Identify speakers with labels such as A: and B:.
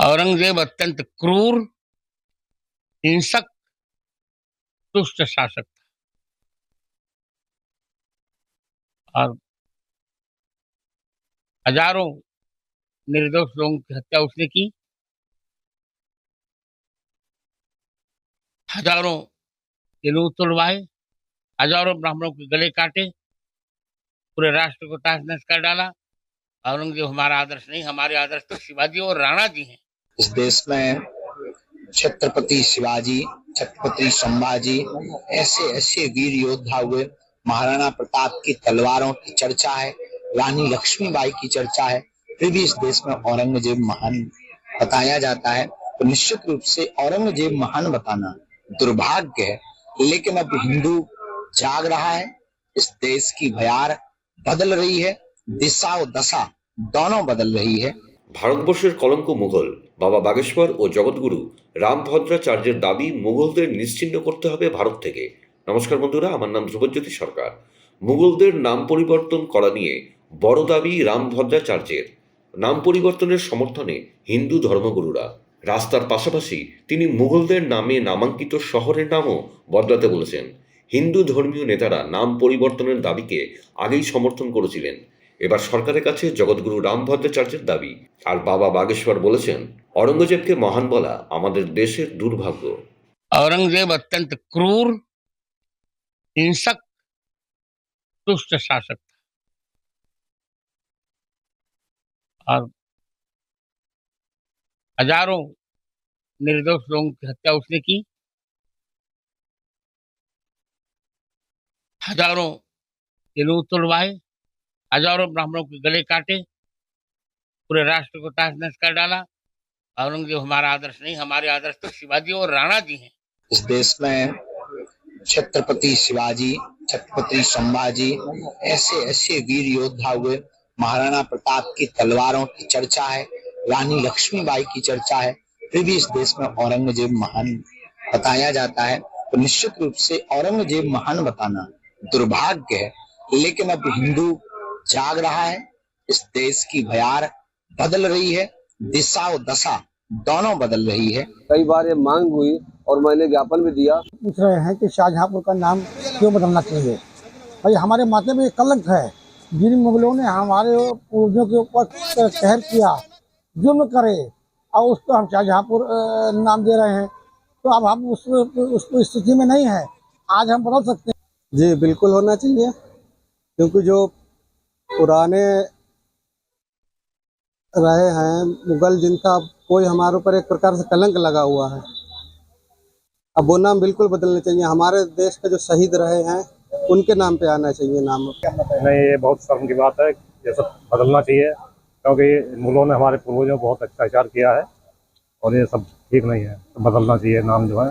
A: औरंगज़ेब अत्यंत क्रूर, हिंसक दुष्ट शासक था। और हज़ारों निर्दोष लोगों की हत्या उसने की। हज़ारों जलू तुड़वाए, हज़ारों ब्राह्मणों के गले काटे, पूरे राष्ट्र को तहस नहस कर डाला। औरंगज़ेब हमारा आदर्श नहीं, हमारे आदर्श तो शिवाजी और राणा जी हैं।
B: इस देश में छत्रपति शिवाजी, छत्रपति संभाजी, ऐसे ऐसे वीर योद्धा हुए। महाराणा प्रताप की तलवारों की चर्चा है, रानी लक्ष्मीबाई की चर्चा है, फिर भी इस देश में औरंगज़ेब महान बताया जाता है। तो निश्चित रूप से औरंगज़ेब महान बताना दुर्भाग्य है, लेकिन अब हिंदू जाग रहा है, इस देश की भयार बदल रही है, दिशा और दशा दोनों बदल रही है।
C: ভারতবর্ষের কলঙ্ক মুঘল, বাবা বাগেশ্বর ও জগৎগুরু রামভদ্রাচার্যের দাবি মুঘলদের নিশ্চিহ্ন করতে হবে ভারত থেকে। নমস্কার বন্ধুরা, আমার নাম ধ্রুবজ্যোতি সরকার। মুঘলদের নাম পরিবর্তন করা নিয়ে বড় দাবি রামভদ্রাচার্যের। নাম পরিবর্তনের সমর্থনে হিন্দু ধর্মগুরুরা। রাস্তার পাশাপাশি তিনি মুঘলদের নামে নামাঙ্কিত শহরের নামও বদলাতে বলেছেন। হিন্দু ধর্মীয় নেতারা নাম পরিবর্তনের দাবিকে আগেই সমর্থন করেছিলেন। এবার সরকারের কাছে জগৎগুরু রামভদ্রাচার্যের দাবি আর বাবা বাগেশ্বর বলেছেন অরঙ্গজেবকে মহান বলা আমাদের দেশের দুর্ভাগ্য
A: औरंगजेब अत्यंत क्रूर हिंसक दुष्ट शासक था और हजारों निर्दोष लोगों की हत्या उसने की हजारों जलू तुड़वाए हज़ारों ब्राह्मणों के गले काटे, पूरे राष्ट्र को तहस नहस कर डाला। औरंगज़ेब हमारा आदर्श नहीं, हमारे आदर्श तो शिवाजी और राणा जी हैं।
B: इस देश में छत्रपति शिवाजी, छत्रपति संभाजी, ऐसे ऐसे वीर योद्धा हुए। महाराणा प्रताप की तलवारों की चर्चा है, रानी लक्ष्मीबाई की चर्चा है। फिर भी इस देश में औरंगज़ेब महान बताया जाता है। तो निश्चित रूप से औरंगज़ेब महान बताना दुर्भाग्य है। लेकिन अब हिंदू जाग रहा है इस देश की भयार बदल रही है दिशा और दशा दोनों बदल रही है।
D: कई बार ये मांग हुई और मैंने ज्ञापन भी दिया।
E: पूछ रहे हैं कि शाहजहांपुर का नाम क्यों बदलना चाहिए? भाई हमारे माथे में कलंक है। जिन मुगलों ने हमारे पूर्वजों के ऊपर कहर किया जुर्म करे और उसको हम शाहजहांपुर नाम दे रहे हैं। तो अब हम उस उस स्थिति में नहीं है। आज हम बदल सकते हैं।
D: जी बिल्कुल होना चाहिए। क्योंकि जो पुराने रहे हैं मुगल जिनका कोई हमारे ऊपर एक प्रकार से कलंक लगा हुआ है। अब वो नाम बिल्कुल बदलने चाहिए। हमारे देश के जो शहीद रहे हैं, उनके नाम पे आना चाहिए नाम।
F: नहीं, ये बहुत शर्म की बात है ये सब बदलना चाहिए, क्योंकि मुगलों ने हमारे पूर्वजों बहुत अत्याचार किया है और ये सब ठीक नहीं है। तो बदलना चाहिए नाम जो है।